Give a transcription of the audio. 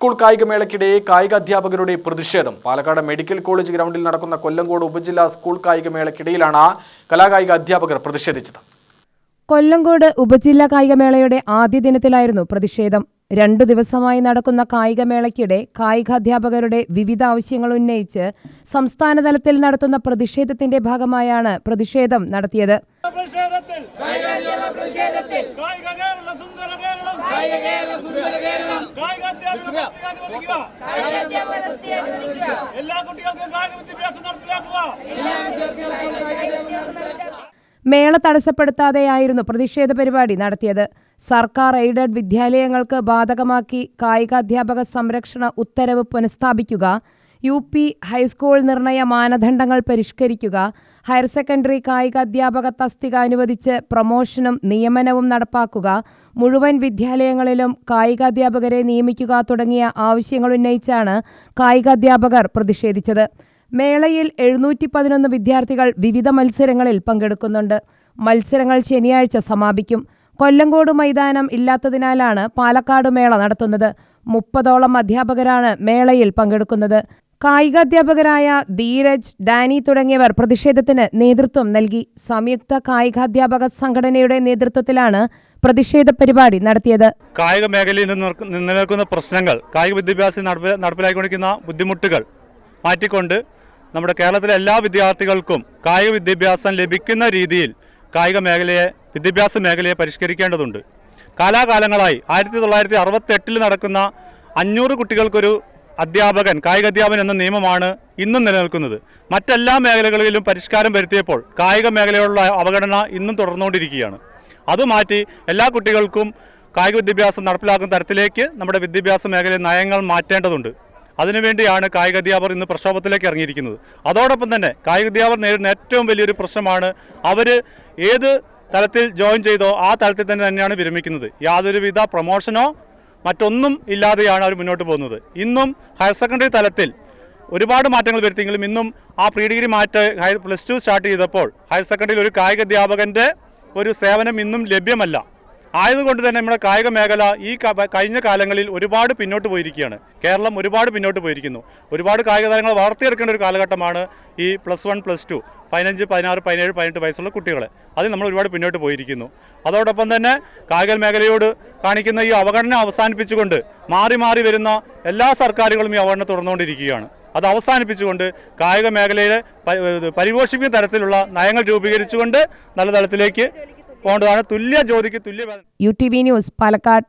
School കായികമേളയ്ക്കിടെ കായിക അധ്യാപകരുടെ പ്രതിഷേധം. പാലക്കാട് മെഡിക്കൽ കോളേജ് ഗ്രൗണ്ടിൽ നടക്കുന്ന കൊല്ലങ്കോട് ഉപജില്ലാ സ്കൂൾ കായികമേളയ്ക്കിടയിലാണ് കലാകായിക അധ്യാപകർ പ്രതിഷേധിച്ചത്. കൊല്ലങ്കോട് ഉപജില്ലാ കായികമേളയുടെ ആദ്യ ദിനത്തിലായിരുന്നു പ്രതിഷേധം. രണ്ടു ദിവസമായി നടക്കുന്ന കായികമേളയ്ക്കിടെ കായികാധ്യാപകരുടെ വിവിധ ആവശ്യങ്ങൾ ഉന്നയിച്ച് സംസ്ഥാനതലത്തിൽ നടത്തുന്ന പ്രതിഷേധത്തിന്റെ ഭാഗമായാണ് പ്രതിഷേധം നടത്തിയത്. പ്രതിഷേധത്തിൽ. കായിക എല്ലാ കുട്ടികൾക്കും കായിക വിദ്യാഭ്യാസം നടപ്പിലാക്കുക. മേള തടസ്സപ്പെടുത്താതെയായിരുന്നു പ്രതിഷേധ പരിപാടി നടത്തിയത്. സർക്കാർ എയ്ഡഡ് വിദ്യാലയങ്ങൾക്ക് ബാധകമാക്കി കായികാധ്യാപക സംരക്ഷണ ഉത്തരവ് പുനഃസ്ഥാപിക്കുക യു പി ഹൈസ്കൂൾ നിർണയ മാനദണ്ഡങ്ങൾ പരിഷ്കരിക്കുക ഹയർ സെക്കൻഡറി കായിക അധ്യാപക തസ്തിക അനുവദിച്ച് പ്രൊമോഷനും നിയമനവും നടപ്പാക്കുക മുഴുവൻ വിദ്യാലയങ്ങളിലും കായികാധ്യാപകരെ നിയമിക്കുക തുടങ്ങിയ ആവശ്യങ്ങൾ ഉന്നയിച്ചാണ് കായികാധ്യാപകർ പ്രതിഷേധിച്ചത്. മേളയിൽ എഴുന്നൂറ്റി പതിനൊന്ന് വിദ്യാർത്ഥികൾ വിവിധ മത്സരങ്ങളിൽ പങ്കെടുക്കുന്നുണ്ട്. മത്സരങ്ങൾ ശനിയാഴ്ച സമാപിക്കും. കൊല്ലങ്കോട് മൈതാനം ഇല്ലാത്തതിനാലാണ് പാലക്കാട് മേള നടത്തുന്നത്. മുപ്പതോളം അധ്യാപകരാണ് മേളയിൽ പങ്കെടുക്കുന്നത്. കായികാധ്യാപകരായ ധീരജ് ഡാനി തുടങ്ങിയവർ പ്രതിഷേധത്തിന് നേതൃത്വം നൽകി. സംയുക്ത കായികാധ്യാപക സംഘടനയുടെ നേതൃത്വത്തിലാണ് പ്രതിഷേധ പരിപാടി നടത്തിയത്. കായിക മേഖലയിൽ നിലനിൽക്കുന്ന പ്രശ്നങ്ങൾ കായിക വിദ്യാഭ്യാസം നടപ്പിലാക്കിക്കൊണ്ടിരിക്കുന്ന ബുദ്ധിമുട്ടുകൾ മാറ്റിക്കൊണ്ട് നമ്മുടെ കേരളത്തിലെ എല്ലാ വിദ്യാർത്ഥികൾക്കും കായിക വിദ്യാഭ്യാസം ലഭിക്കുന്ന രീതിയിൽ കായിക മേഖലയെ വിദ്യാഭ്യാസ മേഖലയെ പരിഷ്കരിക്കേണ്ടതുണ്ട്. കാലാകാലങ്ങളായി ആയിരത്തി തൊള്ളായിരത്തി അറുപത്തി എട്ടിൽ നടക്കുന്ന അഞ്ഞൂറ് കുട്ടികൾക്കൊരു അധ്യാപകൻ കായിക അധ്യാപകൻ എന്ന നിയമമാണ് ഇന്നും നിലനിൽക്കുന്നത്. മറ്റെല്ലാ മേഖലകളിലും പരിഷ്കാരം വരുത്തിയപ്പോൾ കായിക മേഖലയോടുള്ള അവഗണന ഇന്നും തുടർന്നുകൊണ്ടിരിക്കുകയാണ്. അത് മാറ്റി എല്ലാ കുട്ടികൾക്കും കായിക വിദ്യാഭ്യാസം നടപ്പിലാക്കുന്ന തരത്തിലേക്ക് നമ്മുടെ വിദ്യാഭ്യാസ മേഖലയിൽ നയങ്ങൾ മാറ്റേണ്ടതുണ്ട്. അതിനുവേണ്ടിയാണ് കായിക അധ്യാപകർ ഇന്ന് പ്രക്ഷോഭത്തിലേക്ക് ഇറങ്ങിയിരിക്കുന്നത്. അതോടൊപ്പം തന്നെ കായിക അധ്യാപകർ നേരിടുന്ന ഏറ്റവും വലിയൊരു പ്രശ്നമാണ് അവർ ഏത് തലത്തിൽ ജോയിൻ ചെയ്തോ ആ തലത്തിൽ തന്നെ തന്നെയാണ് വിരമിക്കുന്നത്. യാതൊരുവിധ പ്രൊമോഷനോ മറ്റൊന്നും ഇല്ലാതെയാണ് അവർ മുന്നോട്ട് പോകുന്നത്. ഇന്നും ഹയർ സെക്കൻഡറി തലത്തിൽ ഒരുപാട് മാറ്റങ്ങൾ വരുത്തിയെങ്കിലും ഇന്നും ആ പ്രീ ഡിഗ്രി മാറ്റ പ്ലസ് ടു സ്റ്റാർട്ട് ചെയ്തപ്പോൾ ഹയർ സെക്കൻഡറിയിൽ ഒരു കായിക അധ്യാപകന്റെ ഒരു സേവനം ഇന്നും ലഭ്യമല്ല. ആയതുകൊണ്ട് തന്നെ നമ്മുടെ കായിക മേഖല ഈ കഴിഞ്ഞ കാലങ്ങളിൽ ഒരുപാട് പിന്നോട്ട് പോയിരിക്കുകയാണ്. കേരളം ഒരുപാട് പിന്നോട്ട് പോയിരിക്കുന്നു. ഒരുപാട് കായിക താരങ്ങൾ വളർത്തിയെടുക്കേണ്ട ഒരു കാലഘട്ടമാണ് ഈ പ്ലസ് വൺ പ്ലസ് ടു പതിനഞ്ച് പതിനാറ് പതിനേഴ് പതിനെട്ട് വയസ്സുള്ള കുട്ടികൾ അത് നമ്മൾ ഒരുപാട് പിന്നോട്ട് പോയിരിക്കുന്നു. അതോടൊപ്പം തന്നെ കായിക മേഖലയോട് കാണിക്കുന്ന ഈ അവഗണന അവസാനിപ്പിച്ചുകൊണ്ട് മാറി മാറി വരുന്ന എല്ലാ സർക്കാരുകളും ഈ അവഗണന തുറന്നുകൊണ്ടിരിക്കുകയാണ് അത് അവസാനിപ്പിച്ചുകൊണ്ട് കായിക മേഖലയെ പ- പരിപോഷിപ്പിക്കുന്ന തരത്തിലുള്ള നയങ്ങൾ രൂപീകരിച്ചുകൊണ്ട് നല്ല തലത്തിലേക്ക് പോകേണ്ടതാണ്. തുല്യ ജ്യോതിക്ക് തുല്യ U T V news Palakkad.